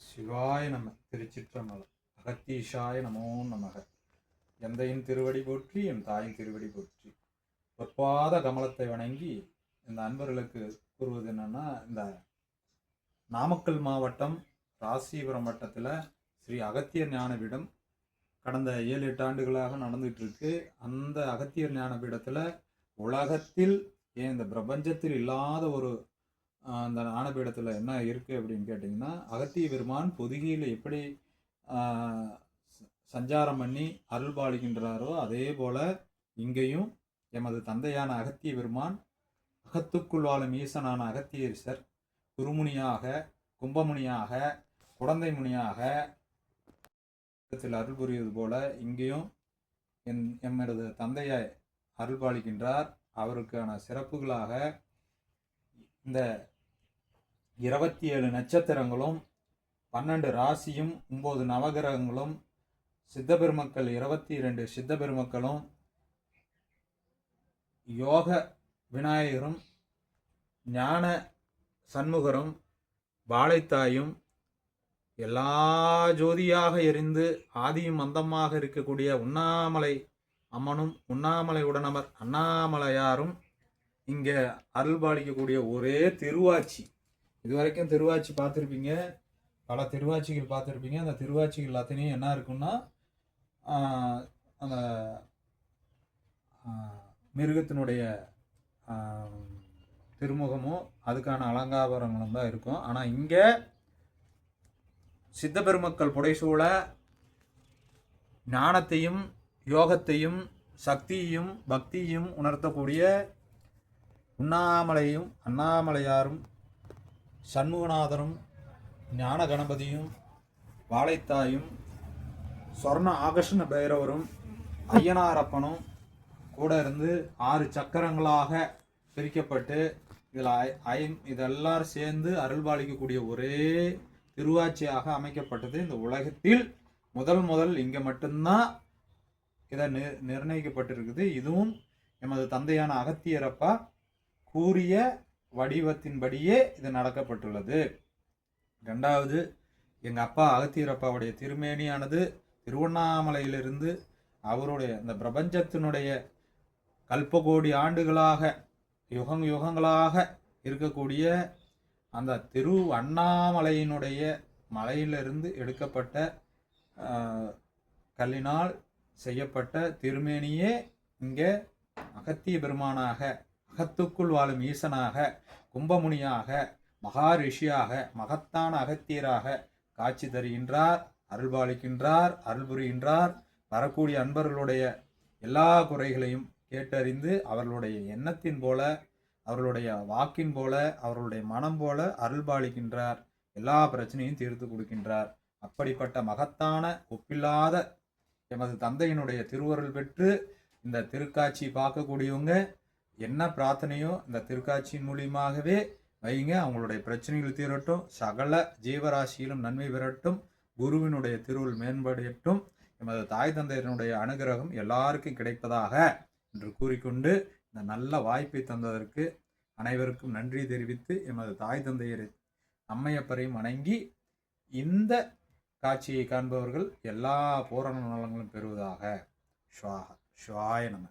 சிவாய நம திருச்சிற்றம்பலம். அகத்தீஷாய நமோ நமக. எந்தையின் திருவடி போற்றி என் தாயின் திருவடி போற்றி. பொற்பாத கமலத்தை வணங்கி இந்த அன்பர்களுக்கு கூறுவது என்னன்னா இந்த நாமக்கல் மாவட்டம் ராசிபுரம் வட்டத்தில் ஸ்ரீ அகத்தியர் ஞானபீடம் கடந்த ஏழு எட்டு ஆண்டுகளாக நடந்துகிட்டு இருக்கு. அந்த அகத்தியர் ஞானபீடத்தில் உலகத்தில் ஏன் இந்த பிரபஞ்சத்தில் இல்லாத ஒரு அந்த ஞானபீடத்தில் என்ன இருக்குது அப்படின்னு கேட்டிங்கன்னா அகத்திய பெருமான் பொதுகையில் எப்படி சஞ்சாரம் பண்ணி அருள் பாலிக்கின்றாரோ அதே போல் இங்கேயும் எமது தந்தையான அகத்திய பெருமான் அகத்துக்குள் வாழும் ஈசனான அகத்தியரிசர் குருமுனியாக கும்பமுனியாக குழந்தை முனியாக அருள் புரிவது போல இங்கேயும் என் எமது தந்தையை அருள் பாலிக்கின்றார். அவருக்கான சிறப்புகளாக இந்த இருபத்தி ஏழு நட்சத்திரங்களும் பன்னெண்டு ராசியும் ஒம்பது நவகிரகங்களும் சித்த பெருமக்கள் இருபத்தி இரண்டு சித்த பெருமக்களும் யோக விநாயகரும் ஞான சண்முகரும் வாழைத்தாயும் எல்லா ஜோதியாக எரிந்து ஆதியும் அந்தமாக இருக்கக்கூடிய உண்ணாமலை அம்மனும் உண்ணாமலை உடனமர் அண்ணாமலையாரும் இங்கே அருள் பாலிக்கக்கூடிய ஒரே திருவாச்சி. இது வரைக்கும் திருவாச்சி பார்த்துருப்பீங்க. பல திருவாச்சிகள் பார்த்துருப்பீங்க. அந்த திருவாச்சிகள் அத்தனையும் என்ன இருக்குன்னா அந்த மிருகத்தினுடைய திருமுகமும் அதுக்கான அலங்காபரங்களும் தான் இருக்கும். ஆனால் இங்கே சித்த பெருமக்கள் புடைசூழ ஞானத்தையும் யோகத்தையும் சக்தியையும் பக்தியையும் உணர்த்தக்கூடிய உண்ணாமலையும் அண்ணாமலையாரும் சண்முகநாதரும் ஞான கணபதியும் வாழைத்தாயும் சொர்ண ஆகர்ஷண பைரவரும் ஐயனாரப்பனும் கூட இருந்து ஆறு சக்கரங்களாக பிரிக்கப்பட்டு இதில் ஐ ஐம் இதெல்லாம் சேர்ந்து அருள்பாலிக்கக்கூடிய ஒரே திருவாட்சியாக அமைக்கப்பட்டது இந்த உலகத்தில். முதல் முதல் இங்கே மட்டும்தான் இதை நி நிர்ணயிக்கப்பட்டிருக்குது. இதுவும் எமது தந்தையான அகத்தியரப்பா கூறிய வடிவத்தின்படியே இது நடக்கப்பட்டுள்ளது. ரெண்டாவது எங்கள் அப்பா அகத்தியரப்பாவுடைய திருமேனியானது திருவண்ணாமலையிலிருந்து அவருடைய இந்த பிரபஞ்சத்தினுடைய கல்பகோடி ஆண்டுகளாக யுகங் யுகங்களாக இருக்கக்கூடிய அந்த திரு அண்ணாமலையினுடைய மலையிலிருந்து எடுக்கப்பட்ட கல்லினால் செய்யப்பட்ட திருமேனியே இங்கே அகத்திய பெருமானாக அகத்துக்குள் வாழும் ஈசனாக கும்பமுனியாக மகா ரிஷியாக மகத்தான அகத்தியராக காட்சி தருகின்றார் அருள்பாலிக்கின்றார் அருள் புரிகின்றார் வரக்கூடிய அன்பர்களுடைய எல்லா குறைகளையும் கேட்டறிந்து அவர்களுடைய எண்ணத்தின் போல அவர்களுடைய வாக்கின் போல அவர்களுடைய மனம் போல அருள்பாலிக்கின்றார். எல்லா பிரச்சனையும் தீர்த்து கொடுக்கின்றார். அப்படிப்பட்ட மகத்தான ஒப்பில்லாத எமது தந்தையினுடைய திருவருள் பெற்று இந்த திருக்காட்சி பார்க்கக்கூடியவங்க என்ன பிரார்த்தனையோ இந்த திருக்காட்சியின் மூலியமாகவே வைங்க. அவங்களுடைய பிரச்சனைகள் தீரட்டும். சகல ஜீவராசியிலும் நன்மை பெறட்டும். குருவினுடைய திருவுள் மேம்படட்டும். எமது தாய் தந்தையனுடைய அனுகிரகம் எல்லாருக்கும் கிடைப்பதாக என்று கூறிக்கொண்டு இந்த நல்ல வாய்ப்பை தந்ததற்கு அனைவருக்கும் நன்றி தெரிவித்து எமது தாய் தந்தையரை அம்மையப்பரையும் வணங்கி இந்த காட்சியை காண்பவர்கள் எல்லா பூரண நலங்களும் பெறுவதாக ஸ்வாக ஸ்வாய நம